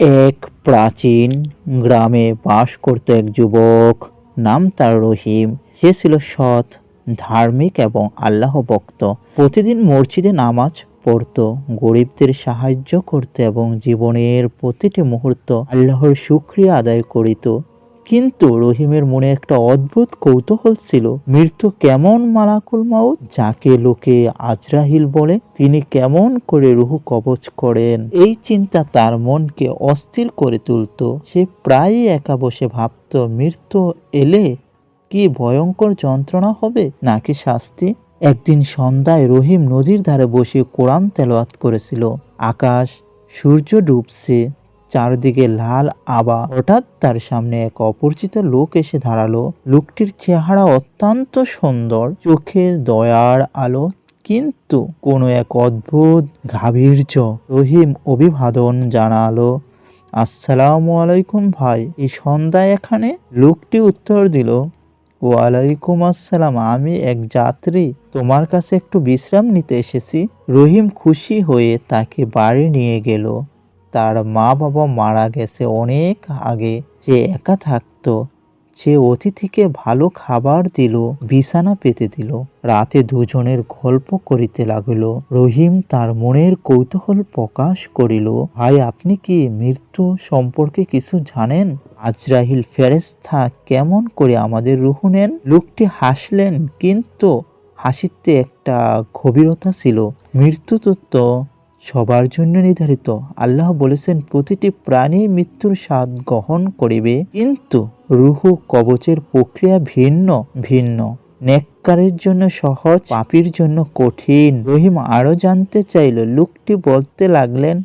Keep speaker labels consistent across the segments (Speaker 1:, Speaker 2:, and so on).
Speaker 1: এক প্রাচীন গ্রামে বাস করত এক যুবক, নাম তার রহিম। সে ছিল সৎ, ধার্মিক এবং আল্লাহ ভক্ত। প্রতিদিন মসজিদে নামাজ পড়ত, গরিবদের সাহায্য করত এবং জীবনের প্রতিটি মুহূর্ত আল্লাহর সুক্রিয়া আদায় করিত। কিন্তু রহিমের মনে একটা অদ্ভুত কৌতূহল ছিল। মৃত্যু কেমন মালাকুল মাউত যাকে লোকে আজরাহিল বলে, তিনি কেমন করে রুহু কবচ করেন? এই চিন্তা তার মনকে অস্থির করে তুলত। সে প্রায়ই একা বসে ভাবত, মৃত্যু এলে কি ভয়ঙ্কর যন্ত্রণা হবে, নাকি শাস্তি? একদিন সন্ধ্যায় রহিম নদীর ধারে বসে কোরআন তেলাওয়াত করেছিল। আকাশ, সূর্য ডুবছে। চারদিকে লাল আবা। হঠাৎ তার সামনে এক অপরিচিত লোক এসে দাঁড়াল। লোকটির চেহারা অত্যন্ত সুন্দর, চোখে দয়ার আলো, কিন্তু কোনো এক অদ্ভুত গাভীর্য। রহিম অভিবাদন জানালো, আসসালামু আলাইকুম ভাই, এই সন্ধ্যায় এখানে? লোকটি উত্তর দিল, ওয়ালাইকুম আসসালাম, আমি এক যাত্রী, তোমার কাছে একটু বিশ্রাম নিতে এসেছি। রহিম খুশি হয়ে তাকে বাড়ি নিয়ে গেল। তার মা বাবা মারা গেছে অনেক আগে। সে একা থাকতো। সে অতিথিকে ভালো খাবার দিল, বিছানা পেতে দিল। রাতে দুজনের গল্প করিতে লাগিল। রহিম তার মনের কৌতূহল প্রকাশ করিল। ভাই, আপনি কি মৃত্যু সম্পর্কে কিছু জানেন? আজরাহিল ফেরেস্তা কেমন করে আমাদের রুহু নেন? লোকটি হাসলেন, কিন্তু হাসিতে একটা গভীরতা ছিল। মৃত্যু তত্ত্ব সবার জন্য নির্ধারিত। আল্লাহ বলেছেন, প্রতিটি প্রাণী মৃত্যুর স্বাদ গ্রহণ করিবে, কিন্তু রুহু কবচের প্রক্রিয়া ভিন্ন ভিন্ন। নেককারের জন্য সহজ, পাপির জন্য কঠিন। রহিম আরও জানতে চাইল, লোকটি বলতে লাগলেন,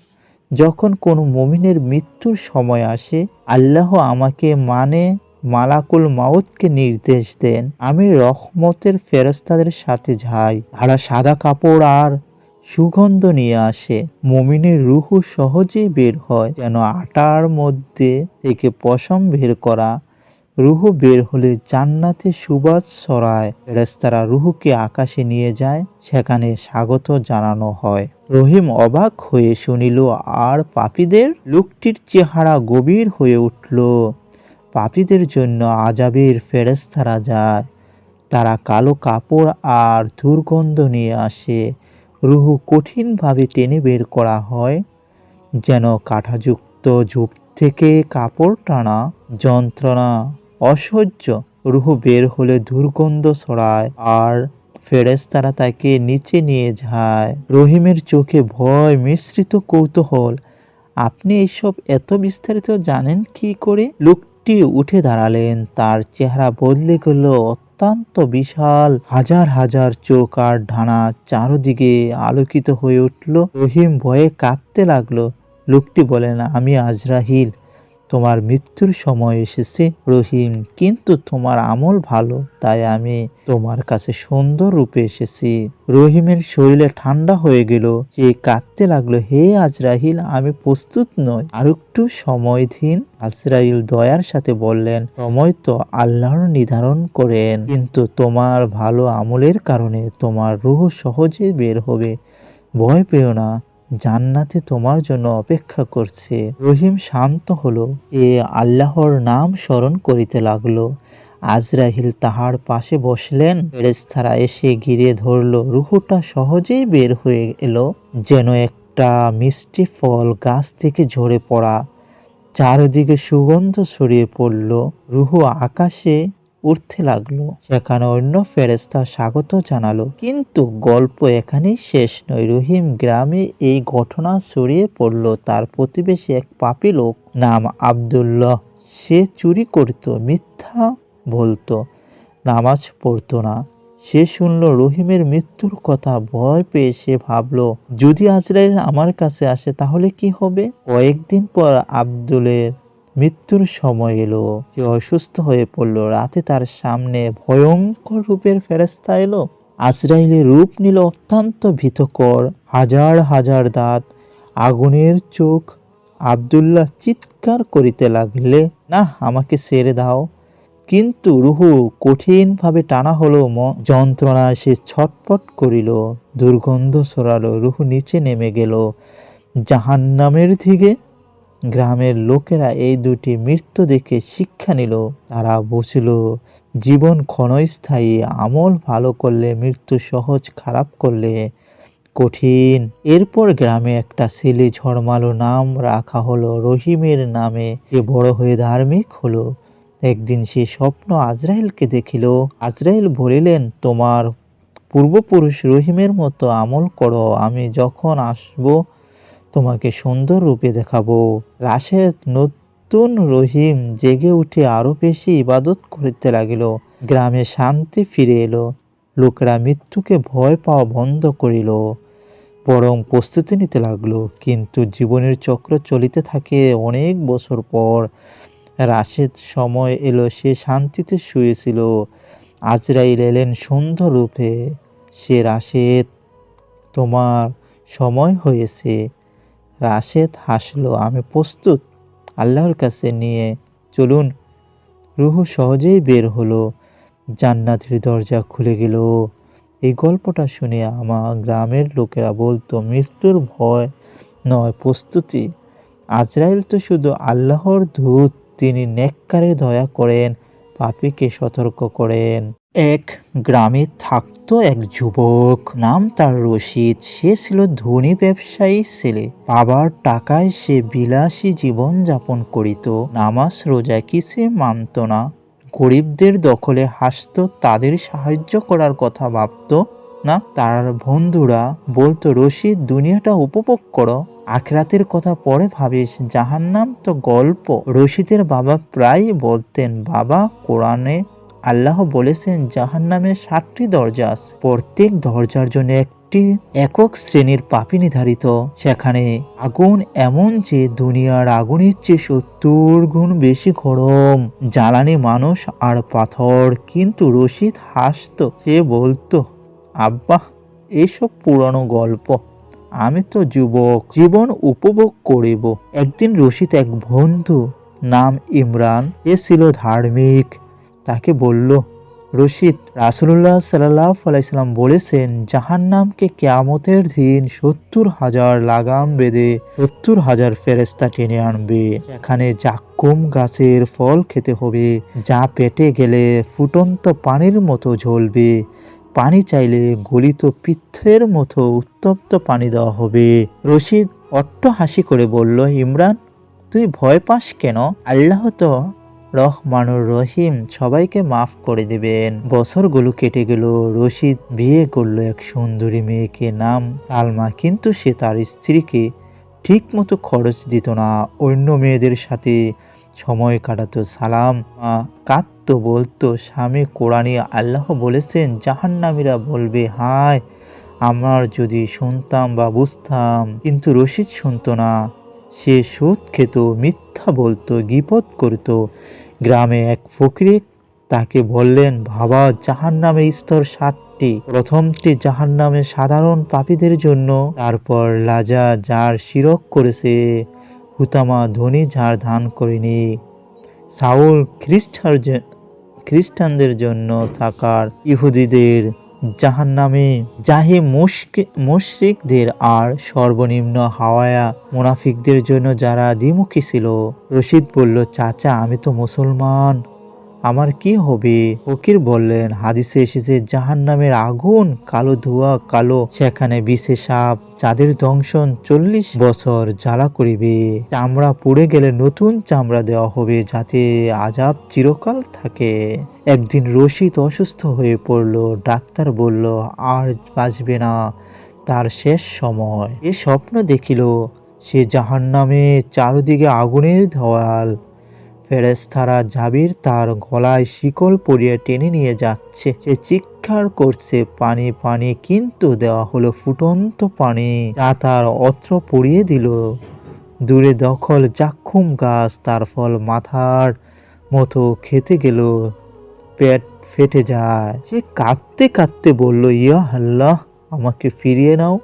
Speaker 1: যখন কোনো মমিনের মৃত্যুর সময় আসে, আল্লাহ আমাকে মানে মালাকুল মাউতকে নির্দেশ দেন, আমি রহমতের ফেরস্তাদের সাথে যাই। তারা সাদা কাপড় আর সুগন্ধ নিয়ে আসে। মমিনের রুহু সহজেই বের হয়, যেন আটার মধ্যে থেকে পশম বের করা। রুহু বের হলে জান্নাতে সুবাস ছড়ায়। ফেরেস্তারা রুহুকে আকাশে নিয়ে যায়, সেখানে স্বাগত জানানো হয়। রহিম অবাক হয়ে শুনিল, আর পাপীদের? লোকটির চেহারা গভীর হয়ে উঠল, পাপীদের জন্য আজাবের ফেরেস্তারা যায়। তারা কালো কাপড় আর দুর্গন্ধ নিয়ে আসে। রুহু কঠিনভাবে টেনে বের করা হয়, যেন কাঁটাযুক্ত ঝুপ থেকে কাপড় টানা যন্ত্রণা অসহ্য। রুহু বের হলে দুর্গন্ধ ছড়ায় আর ফেরেশতারা তাকে নিচে নিয়ে যায়। রহিমের চোখে ভয়, মিশ্রিত কৌতূহল। আপনি এইসব এত বিস্তারিত জানেন কি করে? লোকটি উঠে দাঁড়ালেন, তার চেহারা বদলে গেল। অত্যন্ত বিশাল হাজার হাজার চোখ আর ঢানা চারোদিকে আলোকিত হয়ে উঠল। রহিম ভয়ে কাঁপতে লাগল। লোকটি বলে, না, আমি আজরাহিল। তোমার মৃত্যুর সময় এসেছে, রহিম। কিন্তু তোমার আমল ভালো, তাই আমি তোমার কাছে সুন্দর রূপে এসেছি। রহিমের শরীরে ঠান্ডা হয়ে গেল। সে কাঁদতে লাগল, হে আজরাহিল আমি প্রস্তুত নই। আর একটু সময় দিন, আজরাইল দয়ার সাথে বললেন, সময় তো আল্লাহর নির্ধারণ করেন। কিন্তু তোমার ভালো আমলের কারণে তোমার রুহ সহজে বের হবে। ভয় পেও না। জান্নাতে তোমার জন্য অপেক্ষা করছে। রহিম শান্ত হলো। এ আল্লাহর নাম স্মরণ করিতে লাগল। আজরাহিল তাহার পাশে বসলেন। ফেরেস্তারা এসে ঘিরে ধরলো। রুহুটা সহজেই বের হয়ে এলো। যেন একটা মিষ্টি ফল গাছ থেকে ঝরে পড়া। চারদিকে সুগন্ধ ছড়িয়ে পড়ল। রুহু আকাশে উঠতে লাগল। সেখানে অন্য ফেরেস্তা স্বাগত জানালো। কিন্তু গল্প এখানেই শেষ নয়। রহিম গ্রামে এই ঘটনা ছড়িয়ে পড়ল। তার প্রতিবেশী এক পাপী লোক নাম আবদুল্লাহ। সে চুরি করত, মিথ্যা বলতো, নামাজ পড়তো না। সে শুনল রহিমের মৃত্যুর কথা। ভয় পেয়ে সে ভাবলো, যদি আজরাইল আমার কাছে আসে তাহলে কি হবে? কয়েকদিন পর আব্দুলের মৃত্যুর সময় এলো। যে অসুস্থ হয়ে পড়ল। রাতে তার সামনে ভয়ঙ্কর রূপের ফেরেস্তা এলো। আজরাইলের রূপ নিল অত্যন্ত ভীতকর। হাজার হাজার দাঁত, আগুনের চোখ। আবদুল্লাহ চিৎকার করিতে লাগলে, না, আমাকে ছেড়ে দাও। কিন্তু রুহু কঠিনভাবে টানা হলো ম যন্ত্রণায় সে ছটপট করিল। দুর্গন্ধ ছড়ালো। রুহু নিচে নেমে গেল। জাহান্নামের দিকে গ্রামের লোকেরা এই দুটি মৃত্যু দেখে শিক্ষা নিল। তারা বুঝল, জীবন ক্ষণস্থায়ী, আমল ভালো করলে মৃত্যু সহজ, খারাপ করলে কঠিন। এরপর গ্রামে একটা ছেলে ঝড়মালো নাম রাখা হলো রহিমের নামে। সে বড় হয়ে ধার্মিক হলো। একদিন সে স্বপ্ন আজরাইলকে দেখিল। আজরাইল বলিলেন, তোমার পূর্বপুরুষ রহিমের মতো আমল করো, আমি যখন আসব তোমাকে সুন্দর রূপে দেখাবো। রাশেদ নতুন রহিম জেগে উঠে আরও বেশি ইবাদত করিতে লাগিল। গ্রামে শান্তি ফিরে এলো। লোকেরা মৃত্যুকে ভয় পাওয়া বন্ধ করিল। বরং প্রস্তুতি নিতে লাগল। কিন্তু জীবনের চক্র চলিতে থাকে অনেক বছর পর। রাশেদ সময় এলো সে শান্তিতে শুয়েছিল। আজরাইল এলেন সুন্দর রূপে। সে, রাশেদ, তোমার সময় হয়েছে। রাশেদ হাসলো, আমি প্রস্তুত। আল্লাহর কাছে নিয়ে চলুন। রুহ সহজেই বের হলো। জান্নাতের দরজা খুলে গেল। এই গল্পটা শুনে আমার গ্রামের লোকেরা বলতো, মৃত্যুর ভয় নয়, প্রস্তুতি। আজরাইল তো শুধু আল্লাহর ধূত তিনি নেককারে দয়া করেন, পাপীকে সতর্ক করেন। এক গ্রামে থাকতো এক যুবক। নাম তার রশিদ। সে ছিল ধনী ব্যবসায়ী ছেলে। বাবার টাকায় সে বিলাসী জীবন যাপন করিত। নামাজ রোজা কিছুই মানত না। গরিবদের দখলে হাসত, তাদের সাহায্য করার কথা ভাবতো। না, তার বন্ধুরা বলতো, রশিদ, দুনিয়াটা উপভোগ করো। আখরাতের কথা পরে ভাবিস। জাহান্নাম তো গল্প। রশিদের বাবা প্রায়ই বলতেন, বাবা, কোরআনে আল্লাহ বলেছেন, জাহান্নামের সাতটি দরজা আছে। প্রত্যেক দরজার জন্য একটি একক শ্রেণির পাপি নির্ধারিত। সেখানে আগুন এমন যে দুনিয়ার আগুনের চেয়ে সত্তর গুণ বেশি গরম। জ্বালানি মানুষ আর পাথর কিন্তু রশিদ হাসতো, সে বলতো, আব্বা, এসব পুরানো গল্প। আমি তো যুবক, জীবন উপভোগ করিব। একদিন রশিদ এক বন্ধু নাম ইমরান, এ ছিল ধার্মিক। তাকে বলল, রশিদ রাসুল্লাহ সাল্লাহ আলাইসাল্লাম বলেছেন, জাহান্নামকে কেয়ামতের দিন সত্তর হাজার লাগাম বেঁধে সত্তর হাজার ফেরেস্তা টেনে আনবে। এখানে জাক্কুম গাছের ফল খেতে হবে, যা পেটে গেলে ফুটন্ত পানির মতো ঝলবে। পানি চাইলে গলিত পিত্তের মতো উত্তপ্ত পানি দেওয়া হবে। রশিদ অট্ট হাসি করে বলল, ইমরান, তুই ভয় পাস কেন? আল্লাহ তো রহমানুর রহিম সবাইকে মাফ করে দিবেন। বছরগুলো কেটে গেল, রশিদ বিয়ে করল এক সুন্দরী মেয়েকে, নাম সালমা, কিন্তু সে তার স্ত্রীকে ঠিক মতো খরচ দিত না। অন্য মেয়েদের সাথে সময় কাটাতো সালাম। কাঁদতো, বলতো, স্বামী কোরআনী আল্লাহ বলেছেন, জাহান্নামীরা বলবে, হায়, আমার যদি শুনতাম বা বুঝতাম। কিন্তু রশিদ শুনতো না। সে সুদ খেত, মিথ্যা বলতো গিপত করত। গ্রামে এক ফকিরে তাকে বললেন, বাবা জাহান নামের স্তর সাতটি। প্রথমটি জাহান নামে সাধারণ পাপীদের জন্য, তারপর লাজা যার শিরক করেছে, হুতামা ধনী যার ধান করেনি। সাউল খ্রিস্টার খ্রিস্টানদের জন্য সাকার ইহুদিদের জাহান নামে জাহি মুশরিকদের আর সর্বনিম্ন হাওয়ায়া মুনাফিকদের জন্য যারা দ্বিমুখী ছিল। রশিদ বলল, চাচা, আমি তো মুসলমান। আমার কি হবে? ফকির বললেন, হাদিসে এসেছে জাহান নামের আগুন, কালো ধোয়া, কালো, সেখানে বিষে সাপ, যাদের দংশন চল্লিশ বছর জ্বালা করিবে। চামড়া পুড়ে গেলে নতুন চামড়া দেওয়া হবে, যাতে আজাব চিরকাল থাকে। একদিন রশিদ অসুস্থ হয়ে পড়ল। ডাক্তার বলল, আর বাঁচবে না, তার শেষ সময়। এ স্বপ্ন দেখিল, সে জাহান নামে চারদিকে আগুনের দেওয়াল ফেরেস্তারা জাবির তার গলায় শিকল পরিয়ে টেনে নিয়ে যাচ্ছে। সে চিৎকার করছে, পানি পানি, কিন্তু দেওয়া হলো ফুটন্ত পানি। যা তার অত্র পড়িয়ে দিল। দূরে দখল জাক্ষুম গাছ, তার ফল মাথার মতো খেতে গেল। পেট ফেটে যায়। সে কাঁদতে কাঁদতে বলল, ইয়া আল্লাহ, আমাকে ফিরিয়ে নাও,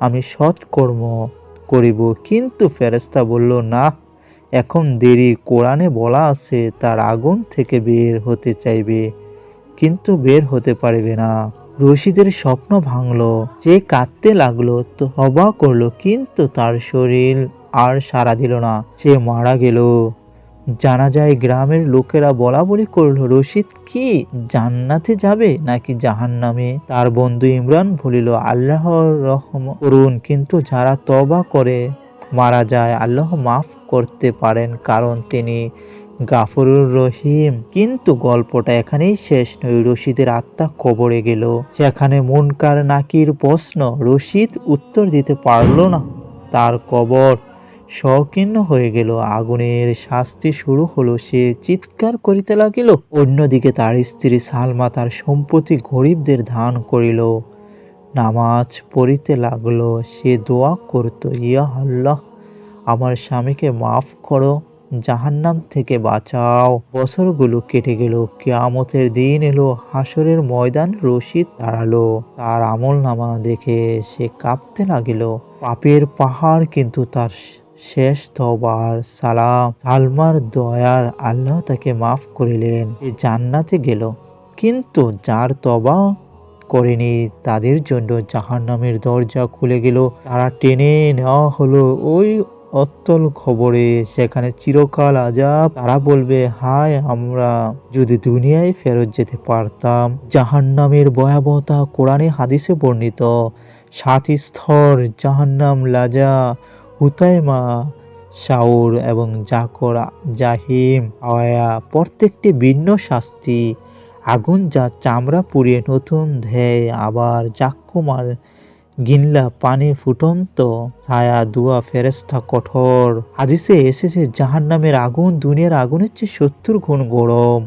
Speaker 1: আমি সৎকর্ম করিব। কিন্তু ফেরেস্তা বলল, না এখন দেরি কোরআনে বলা আছে, তার আগুন থেকে বের হতে চাইবে, কিন্তু বের হতে পারবে না। রশিদের স্বপ্ন ভাঙলো, যে কাঁদতে লাগল তো হবা করল, কিন্তু তার শরীর আর সাড়া দিল না, সে মারা গেল। জানা যায় গ্রামের লোকেরা বলা বলি করল, রশিদ কি, জান্নাতে যাবে নাকি জাহান্নামে? তার বন্ধু ইমরান বলিল, আল্লাহর রহম করুন, কিন্তু যারা তবা করে মারা যায়। আল্লাহ মাফ করতে পারেন, কারণ তিনি গাফরুর রহিম। কিন্তু গল্পটা এখানেই শেষ নয়। রশিদের আত্মা কবরে গেল। সেখানে মুনকার নাকির প্রশ্ন, রশিদ উত্তর দিতে পারল না? তার কবর সংকীর্ণ হয়ে গেল। আগুনের শাস্তি শুরু হলো। সে চিৎকার করিতে লাগিল। অন্যদিকে তার স্ত্রী সালমা তার সম্পত্তি গরিবদের দান করিল। নামাজ পড়িতে লাগল, সে দোয়া করত, ইয়া আল্লাহ, আমার স্বামীকে মাফ করো, জাহান্নাম থেকে বাঁচাও। বছরগুলো কেটে গেল, কেয়ামতের দিন এলো হাসরের ময়দান রশিদ দাঁড়াল। তার আমল নামা দেখে সে কাঁপতে লাগিল। পাপের পাহাড় কিন্তু তার শেষ তবার সালাম। সালমার দয়ার আল্লাহ তাকে মাফ করিলেন জান্নাতে গেল। কিন্তু যার তবা করেনি। তাদের জন্য জাহান্নামের দরজা খুলে গেল। তারা টেনে নেওয়া হলো ওই অত্তল খবরে। সেখানে চিরকাল আজাব তারা বলবে, হায়, আমরা যদি দুনিয়ায় ফেরত যেতে পারতাম। জাহান্নামের ভয়াবহতা কোরআনে হাদিসে বর্ণিত। সাত স্তর জাহান্নাম, লাজা হুতাইমা শাউর এবং জাকর, জাহিম আয়া প্রত্যেকটি ভিন্ন শাস্তি। আগুন যা চামড়া পুড়িয়ে নতুন দেয় আবার জাক্কুমার গিনলা পানি ফুটন্ত, ছায়া দুয়া ফেরেস্তা কঠোর। হাদিসে এসেছে জাহান নামের আগুন দুনিয়ার আগুনের চেয়ে সত্তর গুণ গরম।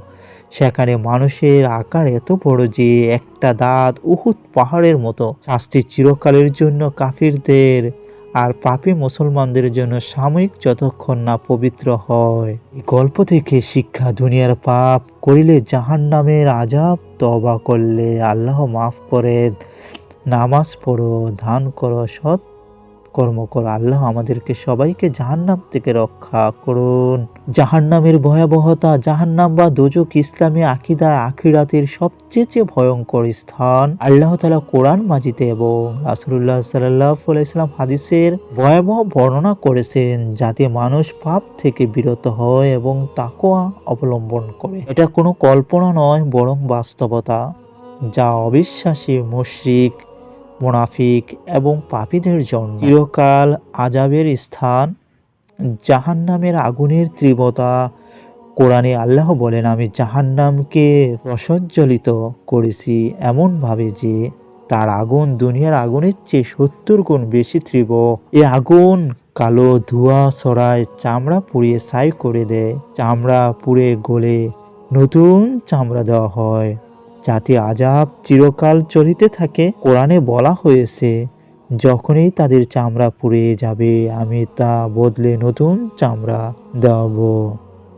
Speaker 1: সেখানে মানুষের আকার এত বড় যে একটা দাঁত উহুত পাহাড়ের মতো। শাস্তি চিরকালের জন্য কাফিরদের আর পাপী মুসলমানদের জন্য সাময়িক যতক্ষণ না পবিত্র হয়। গল্প থেকে শিক্ষা দুনিয়ার পাপ করিলে জাহান নামের আজাব তবা করলে আল্লাহ মাফ করেন। নামাজ পড়ো ধান করো, সৎ কর্ম করো। আল্লাহ আমাদেরকে সবাইকে জাহান্নাম থেকে রক্ষা করুন। জাহান্নামের ভয়াবহতা, জাহান্নাম বা দোজক ইসলামী আকিদা আখিরাতের সবচেয়ে চেয়ে ভয়ঙ্কর স্থান। আল্লাহ তালা কোরআন মাজিতে এবং রাসুল্লাহ সাল্লাহ ইসলাম হাদিসের ভয়াবহ বর্ণনা করেছেন যাতে মানুষ পাপ থেকে বিরত হয় এবং তাকোয়া অবলম্বন করে। এটা কোনো কল্পনা নয়, বরং বাস্তবতা। যা অবিশ্বাসী মুশরিক মুনাফিক এবং পাপীদের জন্য। চিরকাল আজাবের স্থান জাহান্নামের আগুনের তীব্রতা। কোরআনে আল্লাহ বলেন, আমি জাহান্নামকে প্রসজ্জলিত করেছি এমনভাবে যে তার আগুন দুনিয়ার আগুনের চেয়ে সত্তর গুণ বেশি তীব্র। এ আগুন কালো ধোঁয়া ছড়ায় চামড়া পুড়িয়ে ছাই করে দেয়, চামড়া পুড়ে গলে নতুন চামড়া দেওয়া হয়। যাতে আজাব চিরকাল চলিতে থাকে, কোরআনে বলা হয়েছে, যখনই তাদের চামড়া পুড়ে যাবে, আমি তা বদলে নতুন চামড়া দেব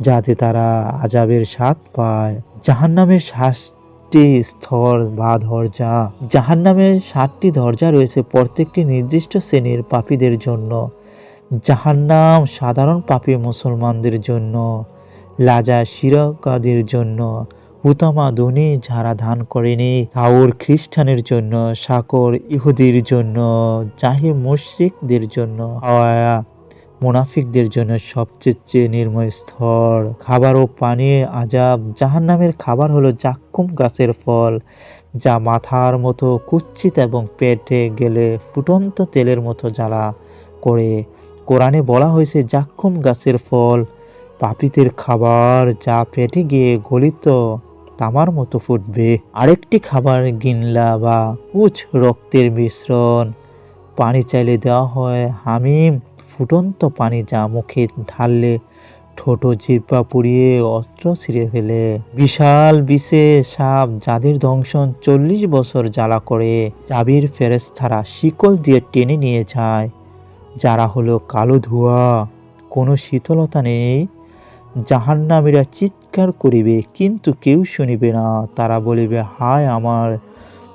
Speaker 1: যাতে তারা আজাবের স্বাদ পায়। জাহান্নামের শ্বাসটি স্তর বা দরজা। জাহান্নামের সাতটি দরজা রয়েছে প্রত্যেকটি নির্দিষ্ট শ্রেণির পাপীদের জন্য। জাহান্নাম সাধারণ পাপী মুসলমানদের জন্য লাজা শিরকাদের জন্য হুতামা ধনী যারা ধান করেনি, সাউর খ্রিস্টানের জন্য, সাকর ইহুদির জন্য জাহি মুশরিকদের জন্য মুনাফিকদের জন্য সবচেয়ে চেয়ে নির্ময় স্তর খাবার ও পানি আজাব জাহান্নামের খাবার হলো জাক্কুম গাছের ফল, যা মাথার মতো কুচ্ছিত এবং পেটে গেলে ফুটন্ত তেলের মতো জ্বালা করে। কোরআনে বলা হয়েছে, জাক্কুম গাছের ফল পাপিতের খাবার যা পেটে গিয়ে গলিত তামার মতো ফুটবে। আরেকটি খাবার গিনলা বা উচ রক্তের মিশ্রণ। পানি চাইলে দেওয়া হয় হামিম। ফুটন্ত পানি যা মুখে ঢাললে ঠোঁটো জিব্বা পুড়িয়ে অস্ত্র ছিঁড়ে ফেলে। বিশাল বিশেষ সাপ যাদের দংশন চল্লিশ বছর জ্বালা করে চাবির ফেরেস্তারা শিকল দিয়ে টেনে নিয়ে যায়। যারা হলো কালো ধোঁয়া, কোনো শীতলতা নেই। জাহান্নামীরা চিৎকার করিবে, কিন্তু কেউ শুনিবে না। তারা বলিবে, হায় আমার,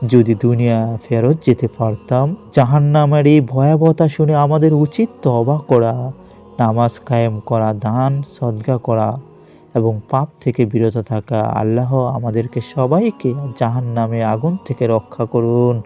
Speaker 1: যদি দুনিয়া ফেরত যেতে পারতাম, জাহান্নামের এই ভয়াবহতা শুনে আমাদের উচিত তবা করা, নামাজ কায়েম করা, দান সদগা করা এবং পাপ থেকে বিরত থাকা। আল্লাহ আমাদেরকে সবাইকে জাহান্নামে আগুন থেকে রক্ষা করুন।